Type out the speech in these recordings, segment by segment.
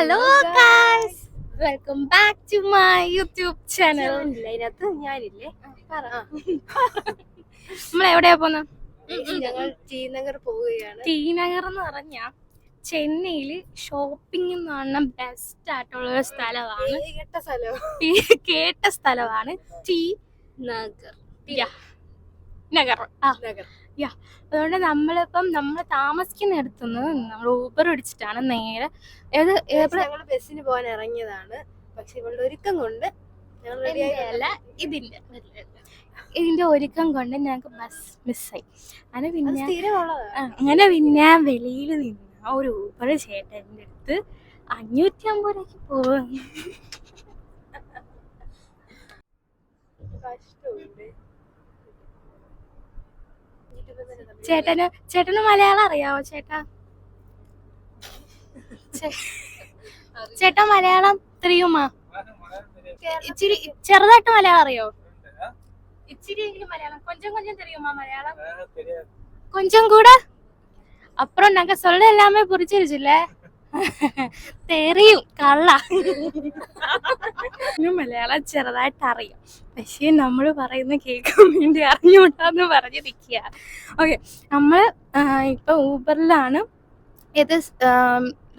Hello guys welcome back to my YouTube channel അതിനകത്ത് ഞാനില്ലേ? നമ്മൾ എവിടെയാ പോന്ന? ഞങ്ങൾ ടി നഗർ പോവുകയാണ്. ടി നഗർ എന്ന് പറഞ്ഞ ചെന്നൈയിൽ ഷോപ്പിംഗ് എന്ന് പറഞ്ഞ ബെസ്റ്റ് ആയിട്ടുള്ള ഒരു സ്ഥലമാണ്. കേട്ട സ്ഥലം. കേട്ട സ്ഥലമാണ് ടി നഗർ. നഗർ. ആ. നഗർ. യാ അതുകൊണ്ട് നമ്മളിപ്പം നമ്മൾ താമസിക്കുന്ന എടുത്തുനിന്ന് നമ്മൾ ഊബർ പിടിച്ചിട്ടാണ് നേരെ ഏത് ഞങ്ങൾ ബസ്സിന് പോകാൻ ഇറങ്ങിയതാണ്. പക്ഷെ ഇവളുടെ ഒരുക്കം കൊണ്ട് അല്ല ഇതിന്റെ ഇതിന്റെ ഒരുക്കം കൊണ്ട് ഞങ്ങൾക്ക് ബസ് മിസ്സായി അങ്ങനെ പിന്നെ അങ്ങനെ പിന്നെ വെളിയിൽ നിന്ന് ആ ഒരു ഊബർ ചേട്ടന്റെ അടുത്ത് അഞ്ഞൂറ്റി അമ്പത് രൂപയ്ക്ക് പോകും കഷ്ടമുണ്ട്. ചേട്ടന് ചേട്ടന് മലയാളം അറിയാവോ ചേട്ടാ? ചേട്ടാ മലയാളം തെരിയുമാ ഇച്ചിരി ചെറുതായിട്ട് മലയാളം അറിയോ? ഇച്ചിരി മലയാളം. കൊഞ്ചം കൊഞ്ചം തെരിയുമാ മലയാളം? കൊഞ്ചം കൂടെ? അപ്പുറം ഞങ്ങൾ സ്വല്ല എല്ലാമേ പുറിച്ചിരിച്ചില്ലേ തെറിയും കള്ള. മലയാളം ചെറുതായിട്ട് അറിയാം. പക്ഷേ നമ്മൾ പറയുന്ന കേൾക്കാൻ വേണ്ടി അറിഞ്ഞുകൂടാന്ന് പറഞ്ഞിരിക്കുക ഓക്കെ നമ്മൾ ഇപ്പൊ ഊബറിലാണ് ഇത്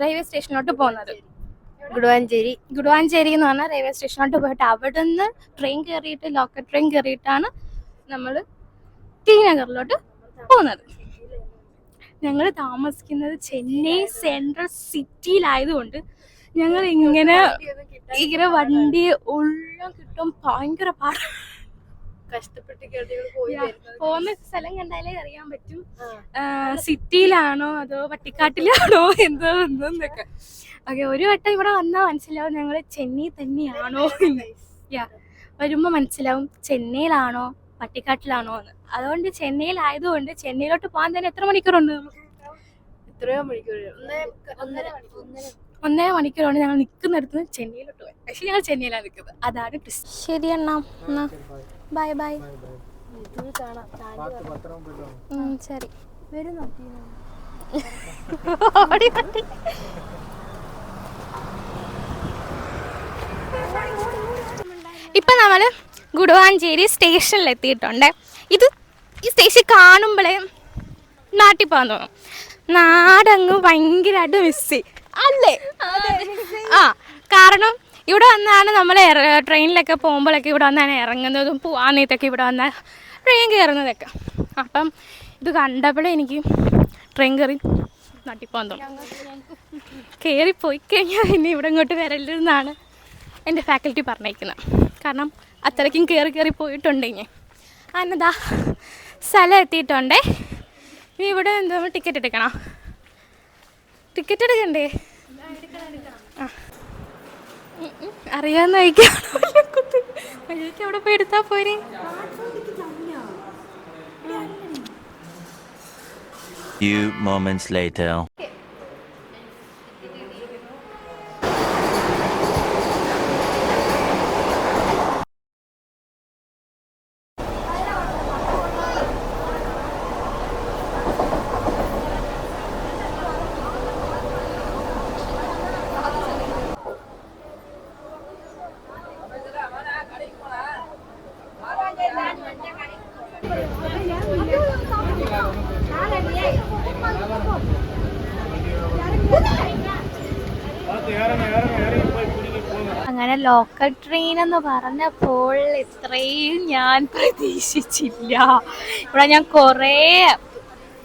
റെയിൽവേ സ്റ്റേഷനിലോട്ട് പോകുന്നത്? ഗുഡുവാഞ്ചേരി ഗുഡുവാഞ്ചേരി എന്ന് പറഞ്ഞാൽ റെയിൽവേ സ്റ്റേഷനിലോട്ട് പോയിട്ട് അവിടെ നിന്ന് ട്രെയിൻ കയറിയിട്ട് ലോക്കൽ ട്രെയിൻ കയറിയിട്ടാണ് നമ്മൾ ടി നഗറിലോട്ട് പോകുന്നത്. ഞങ്ങൾ താമസിക്കുന്നത് ചെന്നൈ സെൻട്രൽ സിറ്റിയിലായതുകൊണ്ട് ഞങ്ങൾ ഇങ്ങനെ ഇങ്ങനെ വണ്ടി ഉള്ളം കിട്ടും ഭയങ്കര പാട. കഷ്ടപ്പെട്ട് കേട്ട് ഞങ്ങൾ പോയി യാ. വരുന്നത്. പോകുന്ന സ്ഥലം കണ്ടാലേ അറിയാൻ പറ്റും. സിറ്റിയിലാണോ അതോ പട്ടിക്കാട്ടിലാണോ എന്തോ എന്നൊക്കെ. ഓക്കെ ഒരു വട്ടം ഇവിടെ വന്നാൽ മനസ്സിലാവും ഞങ്ങൾ ചെന്നൈ തന്നെയാണോ എന്ന്. യാ വരുമ്പോ മനസ്സിലാവും ചെന്നൈയിലാണോ പട്ടിക്കാട്ടിലാണോ എന്ന് അതുകൊണ്ട് ചെന്നൈയിലായതുകൊണ്ട് ചെന്നൈയിലോട്ട് പോകാൻ തന്നെ എത്ര മണിക്കൂറുണ്ട് എത്രയോ മണിക്കൂർ ഒന്നര മണിക്കൂറാണ് ഞങ്ങൾ നിൽക്കുന്നിടത്ത് നിന്ന് ചെന്നൈയിലോട്ട് പോയത്. പക്ഷെ ഞങ്ങൾ ചെന്നൈയിലാണ് നിൽക്കുന്നത് അതാണ് ട്വിസ്റ്റ് ശരി അണ്ണാ. എന്നാ. Bye bye. ശരി. വരുന്നോ ഓടി പട്ടി ഇപ്പൊ നമ്മൾ ഗുഡുവാഞ്ചേരി സ്റ്റേഷനിൽ എത്തിയിട്ടുണ്ട് ഇത് ഈ സ്റ്റേഷൻ കാണുമ്പോഴേ നാട്ടിൽ പോകാൻ തോന്നും. നാടങ്ങ് ഭയങ്കരമായിട്ട് മിസ് ചെയ്യും. അല്ലേ? ആ കാരണം ഇവിടെ വന്നാണ് നമ്മൾ ട്രെയിനിലൊക്കെ പോകുമ്പോഴൊക്കെ ഇവിടെ വന്നാണ് ഇറങ്ങുന്നതും പോവാൻ നേരത്തൊക്കെ ഇവിടെ വന്ന ട്രെയിൻ കയറുന്നതൊക്കെ. അപ്പം ഇത് കണ്ടപ്പോഴേ എനിക്ക് ട്രെയിൻ കയറി നാട്ടിൽ പോകാൻ തോന്നും. കയറിപ്പോയി പോയി കഴിഞ്ഞാൽ ഇനി ഇവിടെ ഇങ്ങോട്ട് വരരുതെന്നാണ് എന്റെ ഫാക്കൽറ്റി പറഞ്ഞേക്കുന്നത്. കാരണം അത്രയ്ക്കും കയറി കയറി പോയിട്ടുണ്ടെങ്കിൽ അന്നതാ സ്ഥലം എത്തിയിട്ടുണ്ടേ. ഇനി ഇവിടെ എന്തോ ടിക്കറ്റ് എടുക്കണോ? ടിക്കറ്റ് എടുക്കണ്ടേ? ആ. അറിയാന്ന് വഴിക്ക് അവിടെ പോയി എടുത്താ പോരെ? Few moments later. അങ്ങനെ ലോക്കൽ ട്രെയിൻ എന്ന് പറഞ്ഞപ്പോൾ ഇത്രയും ഞാൻ പ്രതീക്ഷിച്ചില്ല. ഇവിടെ ഞാൻ കൊറേ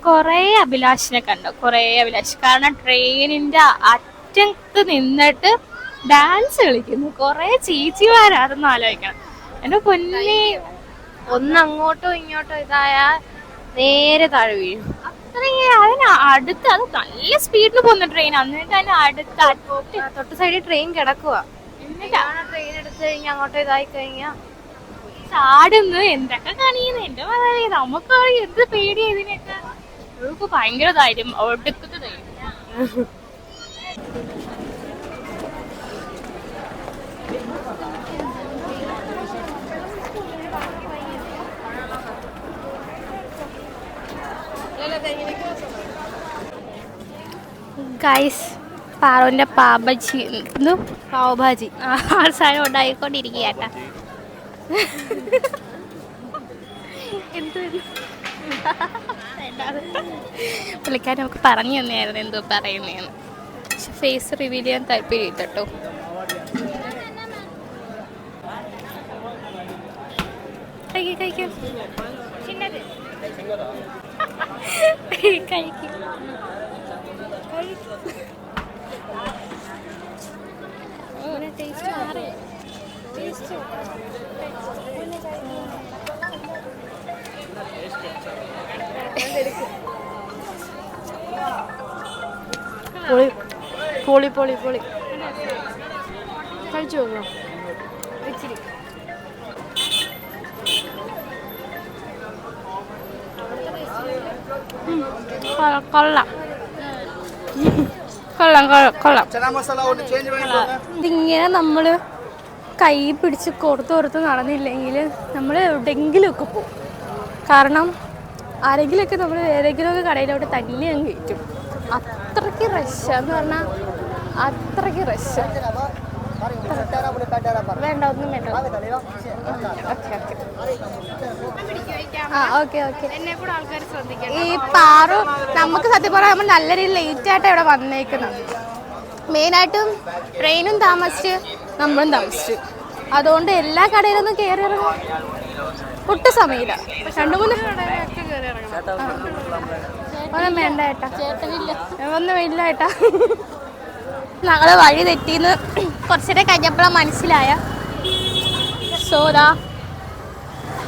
കുറേ അഭിലാഷിനെ കണ്ടു കുറേ അഭിലാഷ്. കാരണം ട്രെയിനിന്റെ അറ്റത്ത് നിന്നിട്ട് ഡാൻസ് കളിക്കുന്നു. കുറേ ചേച്ചിമാരായിരുന്നു ആലോചിക്കണം. എന്റെ പൊന്നി ഒന്ന് അങ്ങോട്ടോ ഇങ്ങോട്ടോ ഇതായാൽ നേരെ താഴെ വീഴും. അടുത്ത് അത് നല്ല സ്പീഡിൽ പോകുന്ന ട്രെയിൻ എന്നിട്ട് അതിന് അടുത്ത് ആ, തൊട്ട് സൈഡിൽ ട്രെയിൻ കിടക്കുക എന്നിട്ട്? ട്രെയിൻ എടുത്ത് കഴിഞ്ഞാൽ അങ്ങോട്ട് ഇതായി കഴിഞ്ഞാൽ ചാടുന്നു എന്തൊക്കെ കാണിക്കുന്നു എന്റെ മകളെ നമുക്ക് എന്ത് പേടിയാ ഇതിനൊക്കെ? ഭയങ്കര ധൈര്യം ഒടുക്കത്തെ ധൈര്യം. ഗൈസ് പാറുവിന്റെ പാബജി പാവഭാജി. ആ സാധനം ഉണ്ടായിക്കൊണ്ടിരിക്കുക പുള്ളിക്കാരൻ നമുക്ക് പറഞ്ഞു തന്നെയായിരുന്നു എന്തോ പറയുന്നതെന്ന് പക്ഷെ ഫേസ് റിവീൽ ചെയ്യാൻ താല്പര്യം കേട്ടോ കഴിക്കും കഴിക്കും. കഴിക്കും ടേസ്റ്റ് മാറി ടേസ്റ്റ് പൊളി പൊളി പൊളി പൊളി. കഴിച്ചു നോക്കാം. കൊള്ളാം കൊള്ളാം കൊള്ളാം ഇതിങ്ങനെ നമ്മൾ കൈ പിടിച്ച് കൊടുത്ത് കൊടുത്ത് നടന്നില്ലെങ്കിൽ നമ്മൾ എവിടെയെങ്കിലുമൊക്കെ പോകും. കാരണം ആരെങ്കിലുമൊക്കെ നമ്മൾ ഏതെങ്കിലുമൊക്കെ കടയിലോട്ട് തന്നെ അങ്ങ് കയറ്റും. അത്രയ്ക്ക് റഷ് എന്ന് പറഞ്ഞാൽ അത്രയ്ക്ക് റഷ് ഈ പാറു നമുക്ക് സത്യം പറഞ്ഞാൽ നമ്മൾ നല്ല രീതിയിൽ ലേറ്റ് ആയിട്ട് ഇവിടെ വന്നേക്കുന്നത്. മെയിനായിട്ടും ട്രെയിനും താമസിച്ച് നമ്മളും താമസിച്ചു. അതുകൊണ്ട് എല്ലാ കടയിലൊന്നും കയറി ഇറങ്ങും ഒട്ടും സമയമില്ല. രണ്ടു മൂന്ന് ഒന്നും വേണ്ട ഏട്ടാ. ഒന്നും ഇല്ല ഏട്ടാ. ഞങ്ങൾ വഴി തെറ്റിന്ന് കുറച്ചേരം കഴിഞ്ഞപ്പോഴാണ് മനസ്സിലായ. സോദാ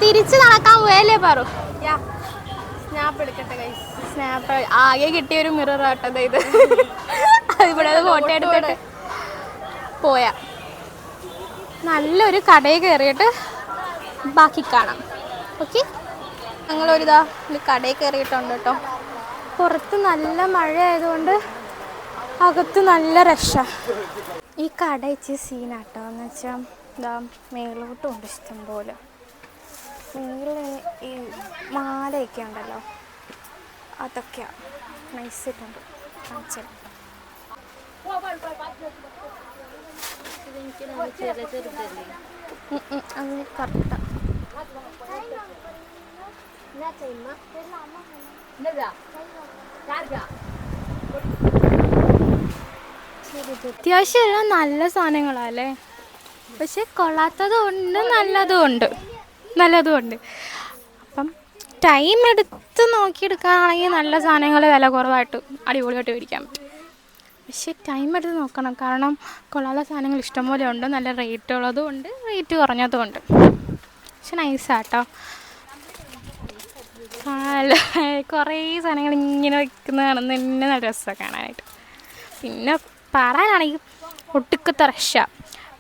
തിരിച്ച് നടക്കാൻ പോയല്ലേ പറു? സ്നാപ്പ് എടുക്കട്ടെ സ്നാപ്പ് ആകെ കിട്ടിയ ഒരു മിറർ ആട്ടത് ഇത്. അതിവിടെ ഫോട്ടോ എടുത്തിട്ട് പോയാ. നല്ലൊരു കടയിൽ കയറിയിട്ട് ബാക്കി കാണാം. ഓക്കെ ഞങ്ങളൊരിതാ ഒരു കടയിൽ കയറിയിട്ടുണ്ട് കേട്ടോ. പുറത്ത് നല്ല മഴ ആയതുകൊണ്ട് അകത്ത് നല്ല രക്ഷ. ഈ കട ഇച്ചി സീനാട്ടോ. എന്ന് വെച്ചാൽ ഇതാ ഇഷ്ടംപോലെ. ഇഷ്ടം പോലെ മേളിൽ ഈ മാലയൊക്കെ ഉണ്ടല്ലോ. അതൊക്കെയാണ് നൈസിട്ടുണ്ട് കാണിച്ചു. അത് കറക്റ്റാണ് അത്യാവശ്യം എല്ലാം നല്ല സാധനങ്ങളല്ലേ? പക്ഷെ കൊള്ളാത്തതും ഉണ്ട് നല്ലതും ഉണ്ട് നല്ലതും ഉണ്ട് അപ്പം ടൈം എടുത്ത് നോക്കിയെടുക്കുകയാണെങ്കിൽ നല്ല സാധനങ്ങൾ വില കുറവായിട്ട് അടിപൊളിയായിട്ട് മേടിക്കാൻ പറ്റും. പക്ഷെ ടൈം എടുത്ത് നോക്കണം. കാരണം കൊള്ളാത്ത സാധനങ്ങൾ ഇഷ്ടംപോലെ ഉണ്ട്. നല്ല റേറ്റ് ഉള്ളതും ഉണ്ട് റേറ്റ് കുറഞ്ഞതും ഉണ്ട്. പക്ഷെ നൈസാട്ടോ കുറേ സാധനങ്ങൾ ഇങ്ങനെ വെക്കുന്ന കാണുന്ന തന്നെ നല്ല രസമാണ് കാണാനായിട്ട്. പിന്നെ പറയാനാണെങ്കിൽ ഒട്ടുക്കത്തെ റഷ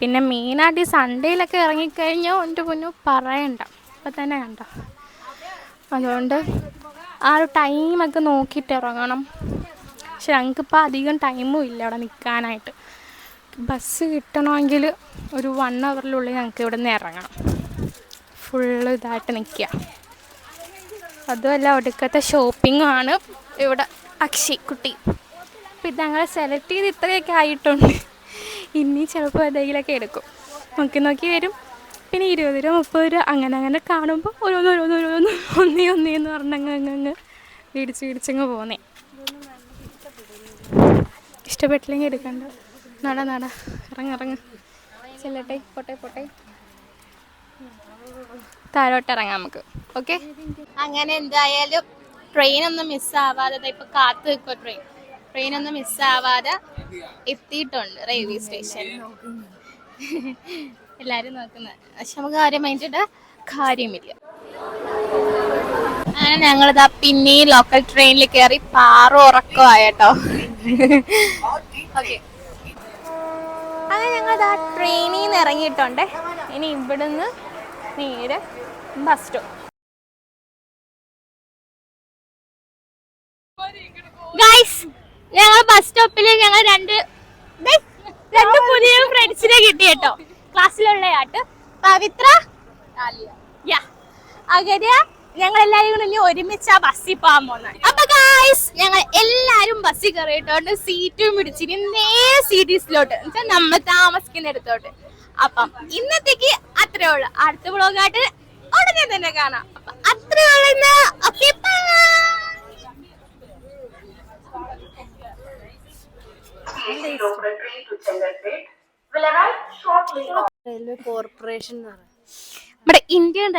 പിന്നെ മെയിനായിട്ട് ഈ സൺഡേയിലൊക്കെ ഇറങ്ങിക്കഴിഞ്ഞാൽ എന്റെ പൊന്നു പറയണ്ട. അപ്പം തന്നെ കണ്ടോ? അതുകൊണ്ട് ആ ഒരു ടൈമൊക്കെ നോക്കിയിട്ട് ഇറങ്ങണം. പക്ഷെ ഞങ്ങൾക്കിപ്പോൾ അധികം ടൈമും ഇല്ല അവിടെ നിൽക്കാനായിട്ട്. ബസ് കിട്ടണമെങ്കിൽ ഒരു വൺ അവറിനുള്ളിൽ ഞങ്ങൾക്ക് ഇവിടെ നിന്ന് ഇറങ്ങണം. ഫുള്ള് ഇതായിട്ട് നിൽക്കുക. അതുമല്ല ഒടുക്കത്തെ ഷോപ്പിംഗും ആണ് ഇവിടെ അക്ഷി കുട്ടി. ഇത് ഞങ്ങൾ സെലക്ട് ചെയ്ത് ഇത്രയൊക്കെ ആയിട്ടുണ്ട്. ഇനി ചിലപ്പോൾ എന്തെങ്കിലുമൊക്കെ എടുക്കും. നോക്കി നോക്കി വരും. പിന്നെ ഇരുപത് രൂപ മുപ്പത് രൂപ അങ്ങനെ അങ്ങനെ കാണുമ്പോൾ ഓരോന്ന് ഓരോന്ന് ഓരോന്ന് ഒന്നേ ഒന്നേ എന്ന് പറഞ്ഞങ്ങ് അങ്ങ് അങ്ങ് മേടിച്ച് മേടിച്ചങ്ങ് പോന്നേ. ഇഷ്ടപ്പെട്ടില്ലെങ്കിൽ എടുക്കണ്ട. നട നട. ഇറങ്ങ ഇറങ്ങ. ചെല്ലട്ടെ പോട്ടെ പോട്ടെ. താഴോട്ട് ഇറങ്ങാം നമുക്ക്. ഓക്കെ? അങ്ങനെ എന്തായാലും ട്രെയിൻ ട്രെയിനൊന്നും മിസ്സാവാതെ ഇപ്പൊ കാത്തു നിൽക്കുക ട്രെയിൻ ട്രെയിനൊന്നും മിസ്സാവാതെ എത്തിയിട്ടുണ്ട് റെയിൽവേ സ്റ്റേഷൻ. എല്ലാരും നോക്കുന്നത് പക്ഷെ നമുക്ക് ആരും മൈൻഡിട്ട് കാര്യമില്ല. അങ്ങനെ ഞങ്ങളിതാ പിന്നെ ലോക്കൽ ട്രെയിനിൽ കയറി പാറ ഉറക്കമായിട്ടോ. ഓക്കെ അങ്ങനെ ഞങ്ങളിതാ ട്രെയിനിൽ നിന്ന് ഇറങ്ങിയിട്ടുണ്ട്. ഇനി ഇവിടുന്ന് നേരെ ബസ് സ്റ്റോപ്പ് ഗൈസ് ഞങ്ങൾ ബസ് സ്റ്റോപ്പിൽ ഞങ്ങൾ രണ്ട് രണ്ട് പുതിയ ഫ്രണ്ട്സിനെ കിട്ടി കേട്ടോ. ക്ലാസ്സിലുള്ളയാട്ട്. പവിത്ര അഗര ഞങ്ങൾ എല്ലാരും കൂടെ ഇനി ഒരുമിച്ച് ആ ബസ്സിൽ പോകാൻ പോകുന്നത്. അപ്പൊ ഗായ്സ് ഞങ്ങൾ എല്ലാരും ബസ്സിൽ കയറിയിട്ടോണ്ട് സീറ്റും പിടിച്ചിന് നേരെ സീരീസിലോട്ട് എന്നുവെച്ചാൽ നമ്മൾ താമസിക്കുന്ന അടുത്തോട്ട്. അപ്പം ഇന്നത്തേക്ക് അത്രേ ഉള്ളു. അടുത്ത ബ്ലോഗായിട്ട് ഉടനെ തന്നെ കാണാം. അപ്പൊ അത്രേ ഉള്ളു ഓക്കെ എന്ന് നമ്മുടെ ഇന്ത്യൻ